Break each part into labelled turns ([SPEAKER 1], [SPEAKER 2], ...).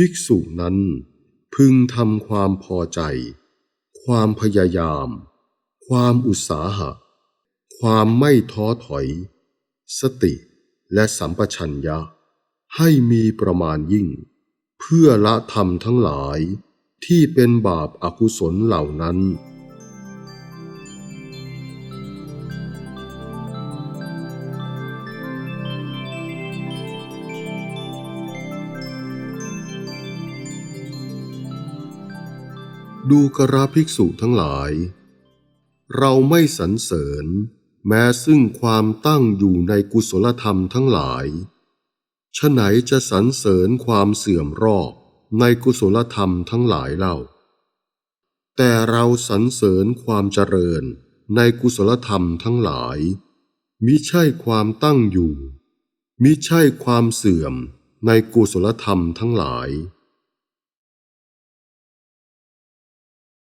[SPEAKER 1] ภิกษุนั้น พึงทำความพอใจ ความพยายาม ความอุตสาหะ ความไม่ท้อถอย สติและสัมปชัญญะ ให้มีประมาณยิ่ง เพื่อละธรรมทั้งหลายที่เป็นบาปอากุศลเหล่านั้น ดูกระภิกษุทั้งหลาย เราไม่สรรเสริญ แม้ซึ่งความตั้งอยู่ในกุศลธรรมทั้งหลายฉะไหนจะสรรเสริญความเสื่อมรอบในกุศลธรรมทั้งหลายเล่า แต่เราสรรเสริญความเจริญในกุศลธรรมทั้งหลาย มิใช่ความตั้งอยู่ มิใช่ความเสื่อมในกุศลธรรมทั้งหลาย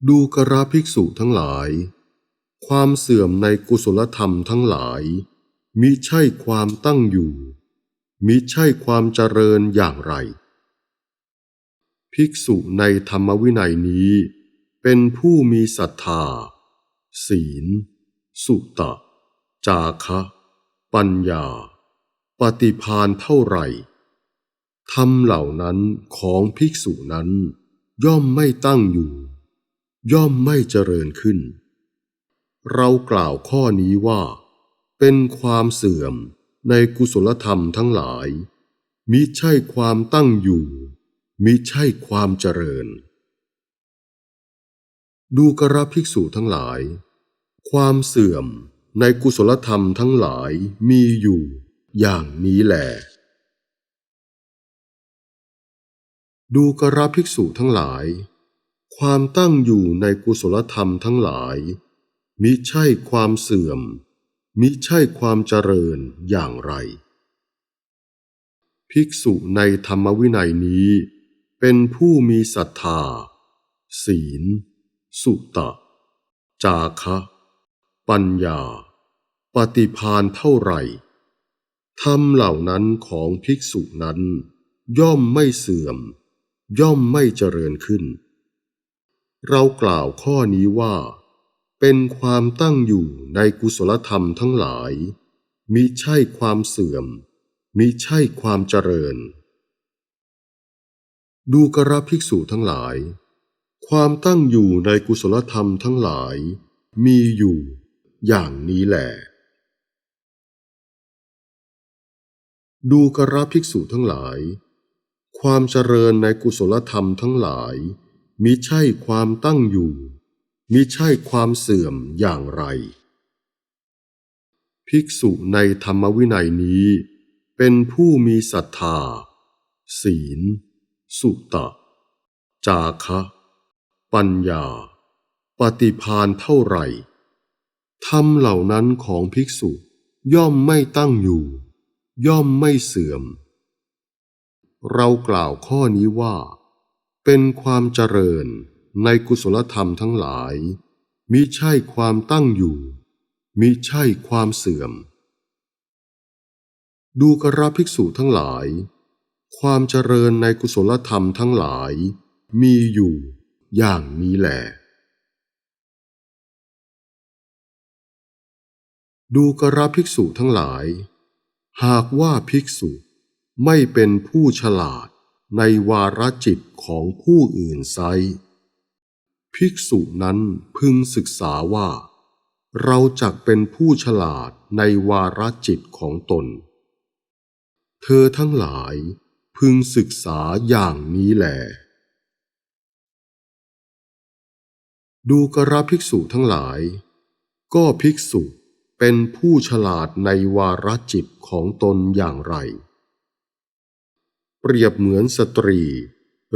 [SPEAKER 1] ดูกระภิกษุทั้งหลาย ความเสื่อมในกุศลธรรมทั้งหลาย มิใช่ความตั้งอยู่ มิใช่ความเจริญอย่างไร ภิกษุในธรรมวินัยนี้ เป็นผู้มีศรัทธา ศีล สุตะ จาคะ ปัญญา ปฏิพานเท่าไหร่ธรรมเหล่านั้นของภิกษุนั้นย่อมไม่ตั้งอยู่ ย่อมไม่เจริญขึ้น เรากล่าวข้อนี้ว่า เป็นความเสื่อมในกุศลธรรมทั้งหลาย มิใช่ความตั้งอยู่ มิใช่ความเจริญ ดูกระภิกษุทั้งหลาย ความเสื่อมในกุศลธรรมทั้งหลายมีอยู่อย่างนี้แหลดูกระภิกษุทั้งหลาย ความตั้งอยู่ในกุศลธรรมทั้งหลาย มิใช่ความเสื่อม มิใช่ความเจริญอย่างไร ภิกษุในธรรมวินัยนี้ เป็นผู้มีศรัทธา ศีล สุตะ จาคะ ปัญญา ปฏิพานเท่าไหร่ธรรมเหล่านั้นของภิกษุนั้น ย่อมไม่เสื่อม ย่อมไม่เจริญขึ้น เรากล่าวข้อนี้ว่า เป็นความตั้งอยู่ในกุศลธรรมทั้งหลาย มิใช่ความเสื่อม มิใช่ความเจริญ ดูกระภิกษุทั้งหลาย ความตั้งอยู่ในกุศลธรรมทั้งหลาย มีอยู่ อย่างนี้แหละดูกระภิกษุทั้งหลาย ความเจริญในกุศลธรรมทั้งหลาย มิใช่ความตั้งอยู่ มิใช่ความเสื่อมอย่างไร ภิกษุในธรรมวินัยนี้ เป็นผู้มีศรัทธา ศีล สุตะ จาคะ ปัญญา ปฏิพานเท่าไหร่ธรรมเหล่านั้นของภิกษุย่อมไม่ตั้งอยู่ ย่อมไม่เสื่อม เรากล่าวข้อนี้ว่า เป็นความเจริญในกุศลธรรมทั้งหลาย มิใช่ความตั้งอยู่ มิใช่ความเสื่อม ดูกระภิกษุทั้งหลาย ความเจริญในกุศลธรรมทั้งหลาย มีอยู่อย่างนี้แหละดูกระภิกษุทั้งหลาย หากว่าภิกษุไม่เป็นผู้ฉลาด ในวาระจิตของผู้อื่นไซภิกษุนั้นพึงศึกษาว่า เราจักเป็นผู้ฉลาดในวาระจิตของตน เธอทั้งหลายพึงศึกษาอย่างนี้แหลดูกระภิกษุทั้งหลาย ก็ภิกษุเป็นผู้ฉลาดในวาระจิตของตนอย่างไร เปรียบเหมือนสตรี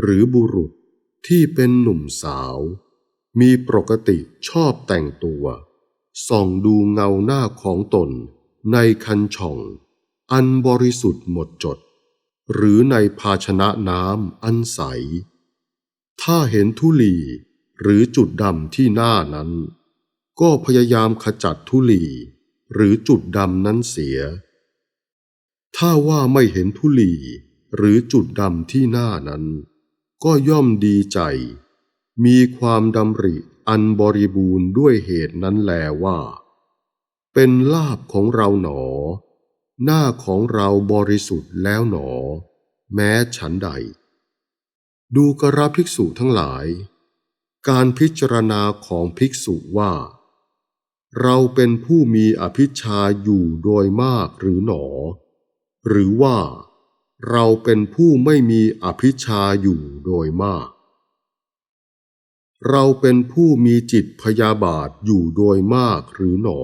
[SPEAKER 1] หรือบุรุษที่เป็นหนุ่มสาว มีปกติชอบแต่งตัว ส่องดูเงาหน้าของตน ในคันช่อง อันบริสุทธิ์หมดจด หรือในภาชนะน้ำอันใส ถ้าเห็นทุลีหรือจุดดำที่หน้านั้น ก็พยายามขจัดทุลีหรือจุดดำนั้นเสีย ถ้าว่าไม่เห็นทุลี หรือจุดดำที่หน้านั้น ก็ย่อมดีใจ มีความดำริอันบริบูรณ์ด้วยเหตุนั้นแลว่า เป็นลาบของเราหนอ หน้าของเราบริสุทธิ์แล้วหนอ แม้ฉันใด ดูกระภิกษุทั้งหลาย การพิจารณาของภิกษุว่า เราเป็นผู้มีอภิชาอยู่โดยมากหรือหนอ หรือว่า เราเป็นผู้ไม่มีอภิชาอยู่โดยมาก เราเป็นผู้มีจิตพยาบาทอยู่โดยมากหรือหนอ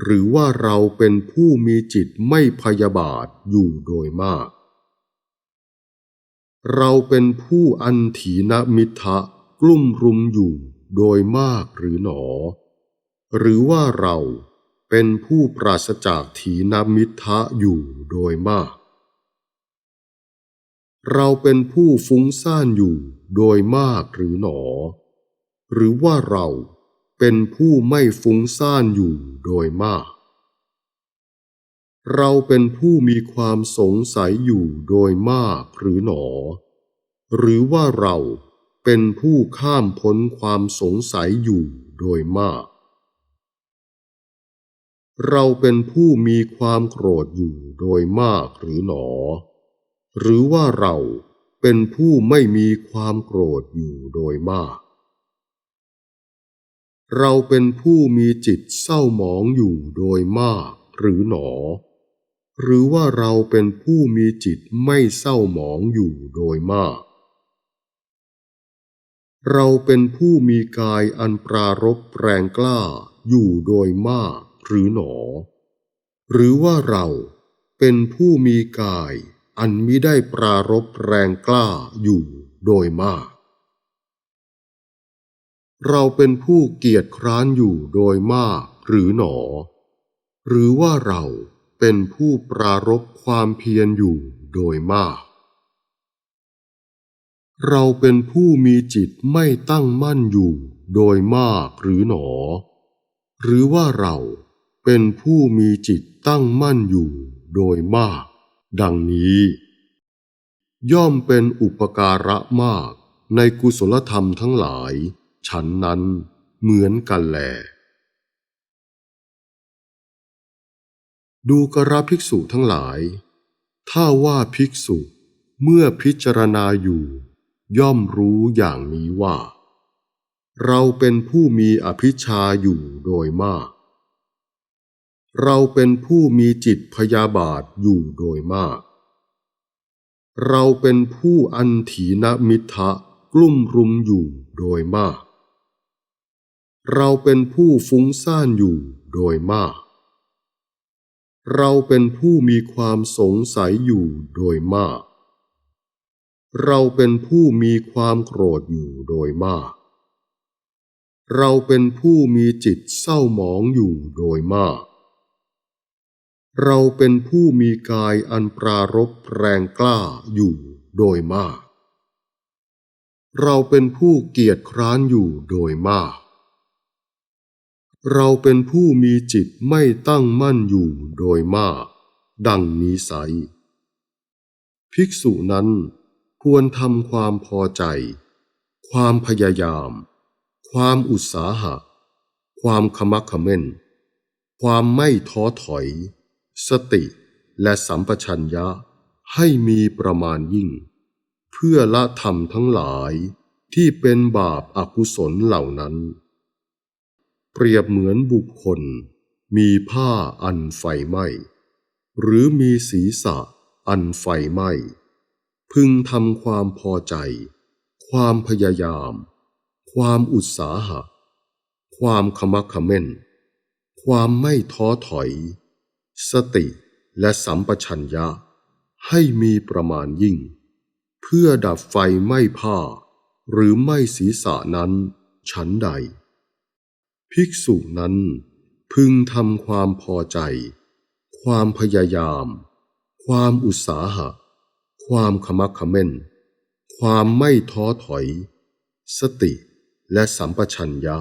[SPEAKER 1] หรือว่าเราเป็นผู้มีจิตไม่พยาบาทอยู่โดยมาก เราเป็นผู้อันถีนมิทะกลุ่มรุมอยู่โดยมากหรือหนอ หรือว่าเราเป็นผู้ปราศจากถีนมิทะอยู่โดยมาก เราเป็นผู้ฟุ้งซ่านอยู่โดยมากหรือหนอ หรือว่าเราเป็นผู้ไม่ฟุ้งซ่านอยู่โดยมาก เราเป็นผู้มีความสงสัยอยู่โดยมากหรือหนอ หรือว่าเราเป็นผู้ข้ามพ้นความสงสัยอยู่โดยมาก เราเป็นผู้มีความโกรธอยู่โดยมากหรือหนอ หรือว่าเราเป็นผู้ไม่มีความโกรธอยู่โดยมาก เราเป็นผู้มีจิตเศร้าหมองอยู่โดยมากหรือหนอ หรือว่าเราเป็นผู้มีจิตไม่เศร้าหมองอยู่โดยมาก เราเป็นผู้มีกายอันปรารบแรงกล้าอยู่โดยมากหรือหนอ หรือว่าเราเป็นผู้มีกาย อันมิได้ปรารบแรงกล้าอยู่โดยมาก เราเป็นผู้เกียจคร้านอยู่โดยมากหรือหนอ หรือว่าเราเป็นผู้ปรารบความเพียรอยู่โดยมาก เราเป็นผู้มีจิตไม่ตั้งมั่นอยู่โดยมากหรือหนอ หรือว่าเราเป็นผู้มีจิตตั้งมั่นอยู่โดยมาก ดังนี้ ย่อมเป็นอุปการะมากในกุศลธรรมทั้งหลาย ฉันนั้นเหมือนกันแลดูกระภิกษุทั้งหลาย ถ้าว่าภิกษุเมื่อพิจารณาอยู่ ย่อมรู้อย่างนี้ว่า เราเป็นผู้มีอภิชาอยู่โดยมาก เราเป็นผู้มีจิตพยาบาทอยู่โดยมาก เราเป็นผู้อันถีนมิทะกลุ่มรุมอยู่โดยมาก เราเป็นผู้ฟุ้งซ่านอยู่โดยมาก เราเป็นผู้มีความสงสัยอยู่โดยมาก เราเป็นผู้มีความโกรธอยู่โดยมาก เราเป็นผู้มีจิตเศร้าหมองอยู่โดยมาก เราเป็นผู้มีกายอันปรารบแรงกล้าอยู่โดยมาก เราเป็นผู้เกียจคร้านอยู่โดยมาก เราเป็นผู้มีจิตไม่ตั้งมั่นอยู่โดยมาก ดังนี้ไซภิกษุนั้นควรทำความพอใจ ความพยายาม ความอุตสาหะ ความขมักขม้น ความไม่ท้อถอย สติและสัมปชัญญะให้มีประมาณยิ่ง เพื่อละธรรมทั้งหลายที่เป็นบาปอากุศลเหล่านั้น เปรียบเหมือนบุคคล มีผ้าอันไฟไหม้ หรือมีศีรษะอันไฟไหม้ พึงทำความพอใจ ความพยายาม ความอุตสาหะ ความขมักเขม้น ความไม่ท้อถอย สติและสัมปชัญญะ ให้มีประมาณยิ่ง เพื่อดับไฟไม้ผ้า หรือไม้ศีรษะนั้น ฉันใด ภิกษุนั้น พึงทำความพอใจ ความพยายาม ความอุตสาหะ ความขมักขม้น ความไม่ท้อถอย สติและสัมปชัญญะ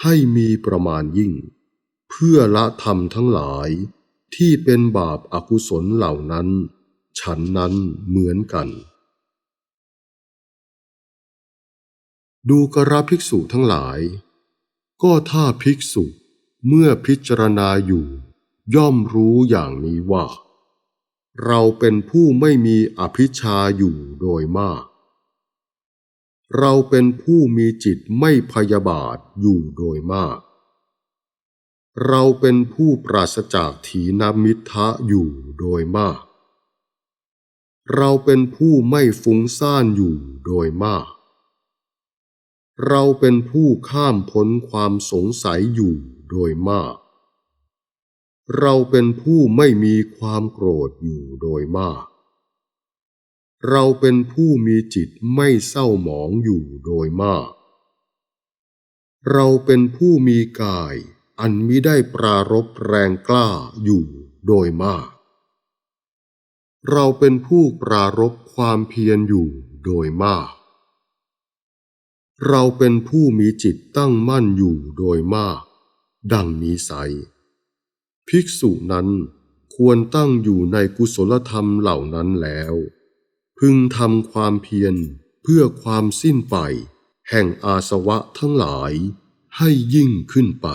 [SPEAKER 1] ให้มีประมาณยิ่ง เพื่อละธรรมทั้งหลาย ที่เป็นบาปอากุศลเหล่านั้น ฉันนั้นเหมือนกัน ดูกระภิกษุทั้งหลาย ก็ถ้าภิกษุเมื่อพิจารณาอยู่ ย่อมรู้อย่างนี้ว่า เราเป็นผู้ไม่มีอภิชาอยู่โดยมาก เราเป็นผู้มีจิตไม่พยาบาทอยู่โดยมาก เราเป็นผู้ปราศจากถีนมิทะอยู่โดยมาก เราเป็นผู้ไม่ฟุ้งซ่านอยู่โดยมาก เราเป็นผู้ข้ามพ้นความสงสัยอยู่โดยมาก เราเป็นผู้ไม่มีความโกรธอยู่โดยมาก เราเป็นผู้มีจิตไม่เศร้าหมองอยู่โดยมาก เราเป็นผู้มีกาย อันมิได้ปรารบแรงกล้าอยู่โดยมาก เราเป็นผู้ปรารบความเพียรอยู่โดยมาก เราเป็นผู้มีจิตตั้งมั่นอยู่โดยมาก ดังนี้ไซภิกษุนั้นควรตั้งอยู่ในกุศลธรรมเหล่านั้นแล้ว พึงทำความเพียรเพื่อความสิ้นไป แห่งอาสวะทั้งหลายให้ยิ่งขึ้นไป